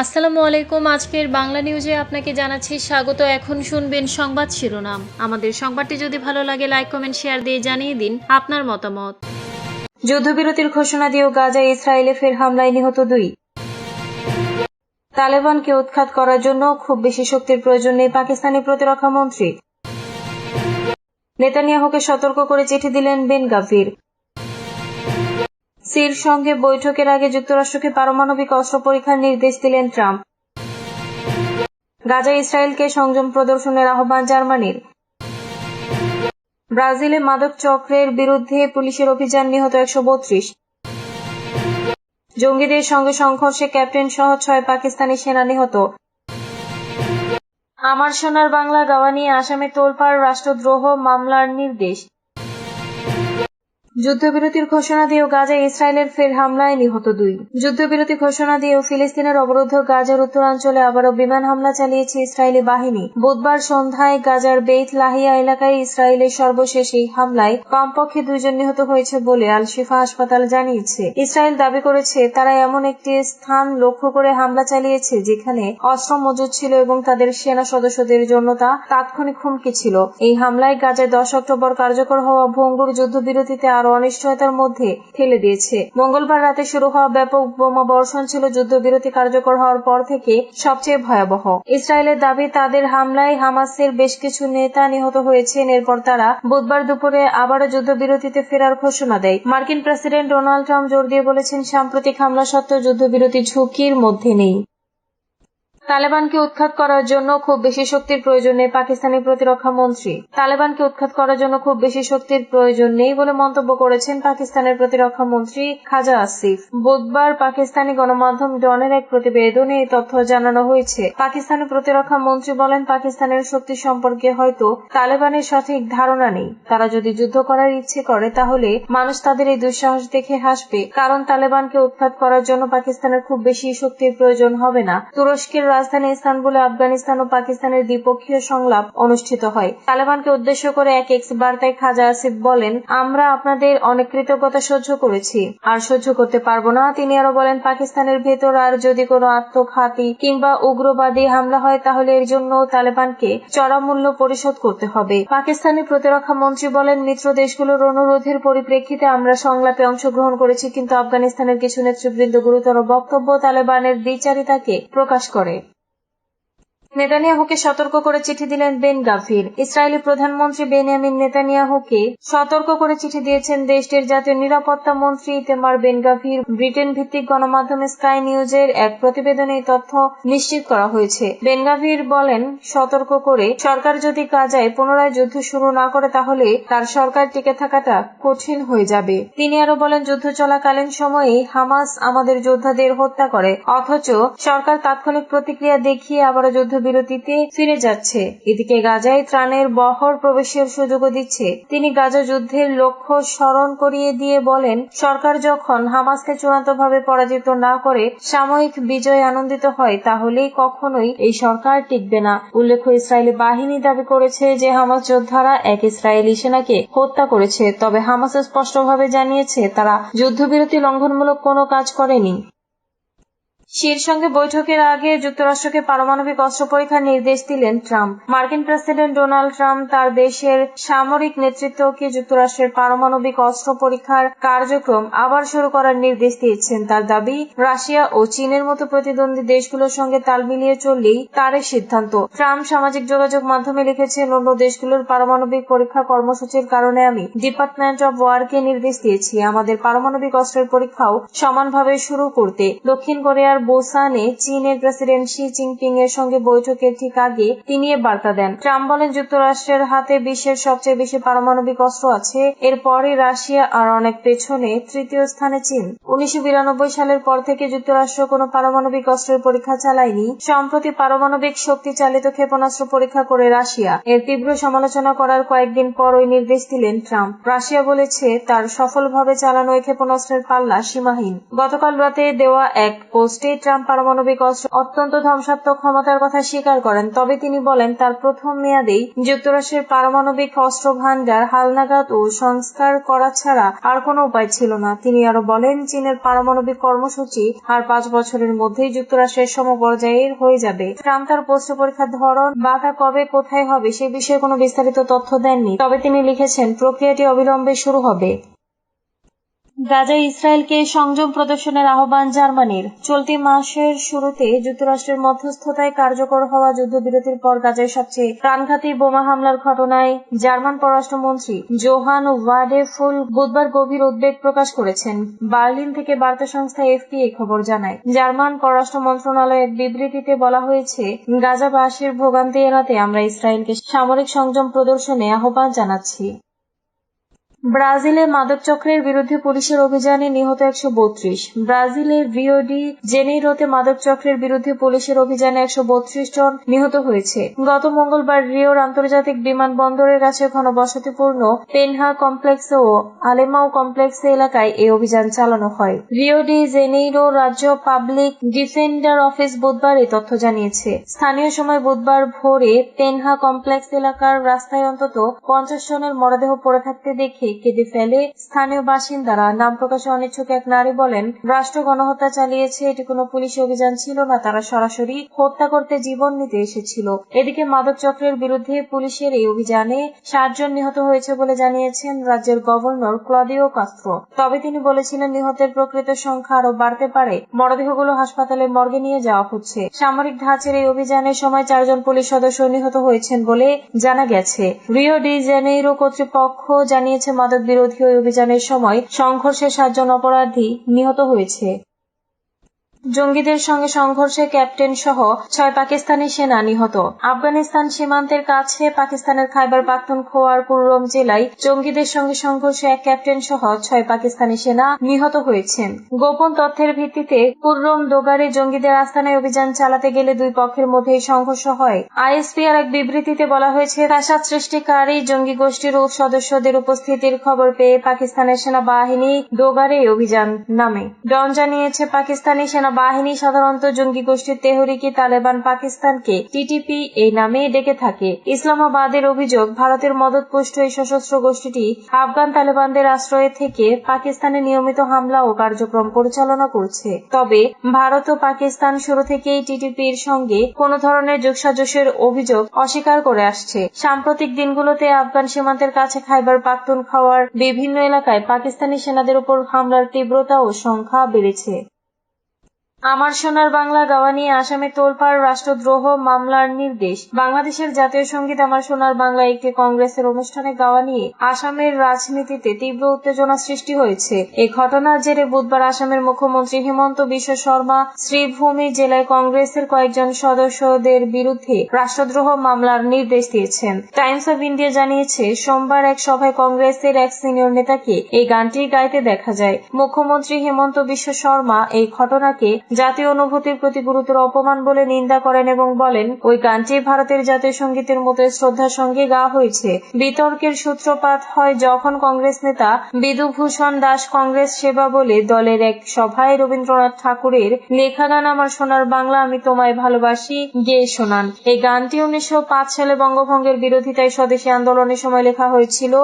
আসসালামু আলাইকুম। আজকের বাংলা নিউজে আপনাকে জানাচ্ছি স্বাগত। এখন শুনবেন সংবাদ শিরোনাম। আমাদের সংবাদটি যদি ভালো লাগে লাইক কমেন্ট শেয়ার দিয়ে জানিয়ে দিন আপনার মতামত। যুদ্ধবিরতির ঘোষণা দিয়েও গাজায় ইসরায়েলে ফের হামলায় নিহত দুই। তালেবানকে উৎখাত করার জন্য খুব বেশি শক্তির প্রয়োজন নেই পাকিস্তানি প্রতিরক্ষা মন্ত্রী নেতানিয়াহুকে সতর্ক করে চিঠি দিলেন বেন গাভির সির সঙ্গে বৈঠকের আগে যুক্তরাষ্ট্রকে পারমাণবিক অস্ত্র পরীক্ষার নির্দেশ দিলেন ট্রাম্প। গাজা ইসরায়েলকে সংযম প্রদর্শনের আহ্বান জার্মানির। ব্রাজিলে মাদক চক্রের বিরুদ্ধে পুলিশের অভিযান নিহত একশো বত্রিশ। জঙ্গিদের সঙ্গে সংঘর্ষে ক্যাপ্টেন সহ ছয় পাকিস্তানি সেনা নিহত। আমার সোনার বাংলা গাওয়া নিয়ে আসামে তোলপাড় রাষ্ট্রদ্রোহ মামলার নির্দেশ। যুদ্ধবিরতির ঘোষণা দিয়েও গাজায় ইসরায়েলের ফের হামলায় নিহত দুই। যুদ্ধবিরতি ঘোষণা দিয়েও ফিলিস্তিনের অবরুদ্ধ গাজার উত্তরাঞ্চলে আবারও বিমান হামলা চালিয়েছে ইসরায়েলি বাহিনী। বুধবার সন্ধ্যায় গাজার বেইত লাহিয়া এলাকায় ইসরায়েলের সর্বশেষ এই হামলায় কমপক্ষে দুইজন নিহত হয়েছে বলে আল শিফা হাসপাতাল জানিয়েছে। ইসরায়েল দাবি করেছে, তারা এমন একটি স্থান লক্ষ্য করে হামলা চালিয়েছে যেখানে অস্ত্র মজুদ ছিল এবং তাদের সেনা সদস্যদের জন্য তা তাৎক্ষণিক হুমকি ছিল। এই হামলায় গাজায় দশ অক্টোবর কার্যকর হওয়া ভঙ্গুর যুদ্ধবিরতিতে আরও অনিশ্চয়তার মধ্যে ঠেলে দিয়েছে। মঙ্গলবার রাতে শুরু হওয়া ব্যাপক বোমা বর্ষণ ছিল যুদ্ধবিরতি কার্যকর হওয়ার পর থেকে সবচেয়ে ভয়াবহ। ইসরায়েলের দাবি, তাদের হামলায় হামাসের বেশ কিছু নেতা নিহত হয়েছেন। এরপর তারা বুধবার দুপুরে আবারও যুদ্ধবিরতিতে ফেরার ঘোষণা দেয়। মার্কিন প্রেসিডেন্ট ডোনাল্ড ট্রাম্প জোর দিয়ে বলেছেন, সাম্প্রতিক হামলা সত্ত্বেও যুদ্ধবিরতি ঝুঁকির মধ্যে নেই। তালেবানকে উৎখাত করার জন্য খুব বেশি শক্তির প্রয়োজন নেই পাকিস্তানি প্রতিরক্ষা মন্ত্রী। তালেবানকে উৎখাত করার জন্য খুব বেশি শক্তির প্রয়োজন নেই বলে মন্তব্য করেছেন পাকিস্তানের প্রতিরক্ষা মন্ত্রী খাজা আসিফ। বুধবার পাকিস্তানি গণমাধ্যম ডনের এক প্রতিবেদনে এই তথ্য জানানো হয়েছে। পাকিস্তানি প্রতিরক্ষা মন্ত্রী বলেন, পাকিস্তানের শক্তি সম্পর্কে হয়তো তালেবানের সঠিক ধারণা নেই। তারা যদি যুদ্ধ করার ইচ্ছে করে, তাহলে মানুষ তাদের এই দুঃসাহস দেখে হাসবে। কারণ তালেবানকে উৎখাত করার জন্য পাকিস্তানের খুব বেশি শক্তির প্রয়োজন হবে না। তুরস্কের রাজধানী ইস্তানবুলে আফগানিস্তান ও পাকিস্তানের দ্বিপক্ষীয় সংলাপ অনুষ্ঠিত হয়। তালেবানকে উদ্দেশ্য করে এক এক্স বার্তায় খাজা আসিফ বলেন, আমরা আপনাদের অনেক কৃতজ্ঞতা সহ্য করেছি। আর সহ্য করতে পারব না। তিনি আরও বলেন, পাকিস্তানের ভেতর আর যদি কোনো আত্মঘাতী কিংবা উগ্রবাদী হামলা হয়, তাহলে এর জন্য তালেবানকে চড়া মূল্য পরিশোধ করতে হবে। পাকিস্তানি প্রতিরক্ষা মন্ত্রী বলেন, মিত্র দেশগুলোর অনুরোধের পরিপ্রেক্ষিতে আমরা সংলাপে অংশগ্রহণ করেছি, কিন্তু আফগানিস্তানের কিছু নেতৃবৃন্দ গুরুতর বক্তব্য তালেবানের দ্বিচারিতাকে প্রকাশ করে। নেতানিয়াহুকে সতর্ক করে চিঠি দিলেন বেন গাভির ইসরায়েলি প্রধানমন্ত্রী বেনিয়ামিন নেতানিয়াহুকে সতর্ক করে চিঠি দিয়েছেন দেশটির জাতীয় নিরাপত্তা মন্ত্রী ইতেমার বেন গাভির ব্রিটেন ভিত্তিক গণমাধ্যম স্কাই নিউজের এক প্রতিবেদনে এই তথ্য নিশ্চিত করা হয়েছে। বেন গাভির বলেন, সতর্ক করে সরকার যদি গাজায় পুনরায় যুদ্ধ শুরু না করে তাহলে তার সরকার টিকে থাকাটা কঠিন হয়ে যাবে। তিনি আরও বলেন, যুদ্ধ চলাকালীন সময়ে হামাস আমাদের যোদ্ধাদের হত্যা করে, অথচ সরকার তাৎক্ষণিক প্রতিক্রিয়া দেখিয়ে আবারও যুদ্ধ বিরতিতে ফিরে যাচ্ছে। এদিকে গাজায় ত্রাণের বহর প্রবেশের সুযোগও দিচ্ছে। তিনি গাজা যুদ্ধের লক্ষ্য স্মরণ করিয়ে দিয়ে বলেন, সরকার যখন হামাসকে চূড়ান্তভাবে পরাজিত না করে সাময়িক বিজয় আনন্দিত হয়, তাহলেই কখনোই এই সরকার টিকবে না। উল্লেখ্য, ইসরায়েলি বাহিনী দাবি করেছে যে হামাস যোদ্ধারা এক ইসরায়েলি সেনাকে হত্যা করেছে। তবে হামাস স্পষ্টভাবে জানিয়েছে, তারা যুদ্ধবিরতি লঙ্ঘনমূলক কোনো কাজ করেনি। শির সঙ্গে বৈঠকের আগে যুক্তরাষ্ট্রকে পারমাণবিক অস্ত্র পরীক্ষার নির্দেশ দিলেন ট্রাম্প। মার্কিন প্রেসিডেন্ট ডোনাল্ড ট্রাম্প তার দেশের সামরিক নেতৃত্বকে যুক্তরাষ্ট্রের পারমাণবিক অস্ত্র পরীক্ষার কার্যক্রম আবার শুরু করার নির্দেশ দিয়েছেন। তার দাবি, রাশিয়া ও চীনের মতো প্রতিদ্বন্দ্বী দেশগুলোর সঙ্গে তাল মিলিয়ে চললেই তার সিদ্ধান্ত। ট্রাম্প সামাজিক যোগাযোগ মাধ্যমে লিখেছেন, অন্য দেশগুলোর পারমাণবিক পরীক্ষা কর্মসূচির কারণে আমি ডিপার্টমেন্ট অব ওয়ারকে নির্দেশ দিয়েছি। আমাদের পারমাণবিক অস্ত্রের পরীক্ষাও সমানভাবে শুরু করতে। দক্ষিণ কোরিয়ার বোসানে চীনের প্রেসিডেন্ট শি জিনপিং এর সঙ্গে বৈঠকের ঠিক আগে তিনি এ বার্তা দেন। ট্রাম্প বলেন, যুক্তরাষ্ট্রের হাতে বিশ্বের সবচেয়ে বেশি পারমাণবিক অস্ত্র আছে। এরপরই রাশিয়া আর অনেক পেছনে তৃতীয় স্থানে চীন। উনিশশো বিরানব্বই সালের পর থেকে যুক্তরাষ্ট্র কোনো পারমাণবিক অস্ত্রের পরীক্ষা চালায়নি। সম্প্রতি পারমাণবিক শক্তি চালিত ক্ষেপণাস্ত্র পরীক্ষা করে রাশিয়া। এর তীব্র সমালোচনা করার কয়েকদিন পর ওই নির্দেশ দিলেন ট্রাম্প। রাশিয়া বলেছে, তার সফলভাবে চালানো ক্ষেপণাস্ত্রের পাল্লা সীমাহীন। গতকাল রাতে দেওয়া এক পোস্টে ট্রাম্প পারমাণবিক অস্ত্র অত্যন্ত ধ্বংসাত্মক ক্ষমতার কথা স্বীকার করেন, তবে তিনি বলেন তার প্রথম মেয়াদেই যুক্তরাষ্ট্রের পারমাণবিক অস্ত্র ভান্ডার হালনাগাদ ও সংস্কার করা ছাড়া আর কোনো উপায় ছিল না। তিনি আরও বলেন, চীনের পারমাণবিক কর্মসূচি আর পাঁচ বছরের মধ্যেই যুক্তরাষ্ট্রের সমপর্যায়ের হয়ে যাবে। ট্রাম্প তার প্রশ্ন পরীক্ষার ধরন বা তা কবে কোথায় হবে সে বিষয়ে কোনো বিস্তারিত তথ্য দেননি, তবে তিনি লিখেছেন, প্রক্রিয়াটি অবিলম্বে শুরু হবে। গাজায় ইসরায়েলকে সংযম প্রদর্শনের আহ্বান জার্মানির। চলতি মাসের শুরুতে যুক্তরাষ্ট্রের মধ্যস্থতায় কার্যকর হওয়া যুদ্ধবিরতির পর গাজায় সবচেয়ে প্রাণঘাতী বোমা হামলার ঘটনায় জার্মান পররাষ্ট্রমন্ত্রী জোহান ওয়াডেফুল বুধবার গভীর উদ্বেগ প্রকাশ করেছেন। বার্লিন থেকে বার্তা সংস্থা এফপি এ খবর জানায়। জার্মান পররাষ্ট্র মন্ত্রণালয়ের বিবৃতিতে বলা হয়েছে, গাজাবাসীর ভোগান্তি এড়াতে আমরা ইসরায়েলকে সামরিক সংযম প্রদর্শনে আহ্বান জানাচ্ছি। ব্রাজিলে মাদক চক্রের বিরুদ্ধে পুলিশের অভিযানে নিহত একশো বত্রিশ। ব্রাজিলের রিওডি জেনেইরোতে মাদক চক্রের বিরুদ্ধে পুলিশের অভিযানে একশো বত্রিশ জন নিহত হয়েছে। গত মঙ্গলবার রিওর আন্তর্জাতিক বিমানবন্দরের কাছে ঘনবসতিপূর্ণ পেনহা কমপ্লেক্স ও আলেমাও কমপ্লেক্স এলাকায় এই অভিযান চালানো হয়। রিও ডি জেনেইরো রাজ্য পাবলিক ডিফেন্ডার অফিস বুধবার এই তথ্য জানিয়েছে। স্থানীয় সময় বুধবার ভোরে পেনহা কমপ্লেক্স এলাকার রাস্তায় অন্তত পঞ্চাশ জনের মরদেহ পড়ে থাকতে দেখে কেঁদে ফেলে স্থানীয় বাসিন্দারা নাম প্রকাশে অনিচ্ছুক এক নারী বলেন, রাষ্ট্র গণহত্যা চালিয়েছে, এটি কোনো পুলিশি অভিযান ছিল না, তারা সরাসরি হত্যা করতে জীবন নিতে এসেছিল। এদিকে মাদক চক্রের বিরুদ্ধে পুলিশের এই অভিযানে ষাট জন নিহত হয়েছে বলে জানিয়েছেন রাজ্যের গভর্নর ক্লদিও কাস্ত্রো। তবে তিনি বলেছিলেন, নিহতের প্রকৃত সংখ্যা আরও বাড়তে পারে, মরদেহগুলো হাসপাতালে মর্গে নিয়ে যাওয়া হচ্ছে। সামরিক ধাঁচের এই অভিযানের সময় চারজন পুলিশ সদস্য নিহত হয়েছেন বলে জানা গেছে। রিও ডি জেনেইরো কর্তৃপক্ষ জানিয়েছে মাদক বিরোধী ওই অভিযানের সময় সংঘর্ষে সাতজন অপরাধী নিহত হয়েছে। জঙ্গিদের সঙ্গে সংঘর্ষে ক্যাপ্টেন সহ ছয় পাকিস্তানি সেনা নিহত। আফগানিস্তান সীমান্তের কাছে পাকিস্তানের খাইবার পাখতুনখোয়ার কুররম জেলায় জঙ্গিদের সঙ্গে সংঘর্ষে এক ক্যাপ্টেন সহ ছয় পাকিস্তানি সেনা নিহত হয়েছেন। গোপন তথ্যের ভিত্তিতে কুররম দোগারে জঙ্গিদের আস্তানায় অভিযান চালাতে গেলে দুই পক্ষের মধ্যে সংঘর্ষ হয়। আইএসপি আইএসপিআর এক বিবৃতিতে বলা হয়েছে ফ্যাসাদ সৃষ্টিকারী জঙ্গি গোষ্ঠীর সদস্যদের উপস্থিতির খবর পেয়ে পাকিস্তানের সেনাবাহিনী দোগারে অভিযান নামে। ডন জানিয়েছে, পাকিস্তানি সেনাবাহিনী সাধারণত জঙ্গি গোষ্ঠী তেহরিকি তালেবান পাকিস্তানকে টিটিপি এই নামে ডেকে থাকে। ইসলামাবাদের অভিযোগ, ভারতের মদতপুষ্ট এই সশস্ত্র গোষ্ঠীটি আফগান তালেবানদের আশ্রয়ে থেকে পাকিস্তানে নিয়মিত হামলা ও কার্যক্রম পরিচালনা করছে। তবে ভারত ও পাকিস্তান শুরু থেকেই টিটিপির সঙ্গে কোনো ধরনের যোগসাজশের অভিযোগ অস্বীকার করে আসছে। সাম্প্রতিক দিনগুলোতে আফগান সীমান্তের কাছে খাইবার পাখতুন খাওয়ার বিভিন্ন এলাকায় পাকিস্তানি সেনাদের উপর হামলার তীব্রতা ও সংখ্যা বেড়েছে। আমার সোনার বাংলা গাওয়া নিয়ে আসামে তোলপাড় রাষ্ট্রদ্রোহ মামলার নির্দেশ। বাংলাদেশের জাতীয় সংগীত আমার সোনার বাংলা একটি কংগ্রেসের অনুষ্ঠানে গাওয়া নিয়ে আসামের রাজনীতিতে তীব্র উত্তেজনা সৃষ্টি হয়েছে। এই ঘটনার জেরে বুধবার আসামের মুখ্যমন্ত্রী হিমন্ত বিশ্ব শর্মা শ্রীভূমি জেলায় কংগ্রেসের কয়েকজন সদস্যদের বিরুদ্ধে রাষ্ট্রদ্রোহ মামলার নির্দেশ দিয়েছেন। টাইমস অব ইন্ডিয়া জানিয়েছে, সোমবার এক সভায় কংগ্রেসের এক সিনিয়র নেতাকে এই গানটি গাইতে দেখা যায়। মুখ্যমন্ত্রী হেমন্ত বিশ্ব শর্মা এই ঘটনাকে জাতীয় অনুভূতির প্রতি গুরুতর অপমান বলে নিন্দা করেন এবং বলেন, ওই গানটি ভারতের জাতীয় সঙ্গীতের মতো শ্রদ্ধার সঙ্গে গাওয়া হয়েছে। বিতর্কের সূত্রপাত হয় যখন কংগ্রেস নেতা বিদুভূষণ দাস কংগ্রেস সেবা বলে দলের এক সভায় রবীন্দ্রনাথ ঠাকুরের লেখা গান আমার সোনার বাংলা, আমি তোমায় ভালোবাসি গেয়ে শোনান এই গানটি উনিশশো পাঁচ সালে বঙ্গভঙ্গের বিরোধিতায় স্বদেশী আন্দোলনের সময় লেখা হয়েছিল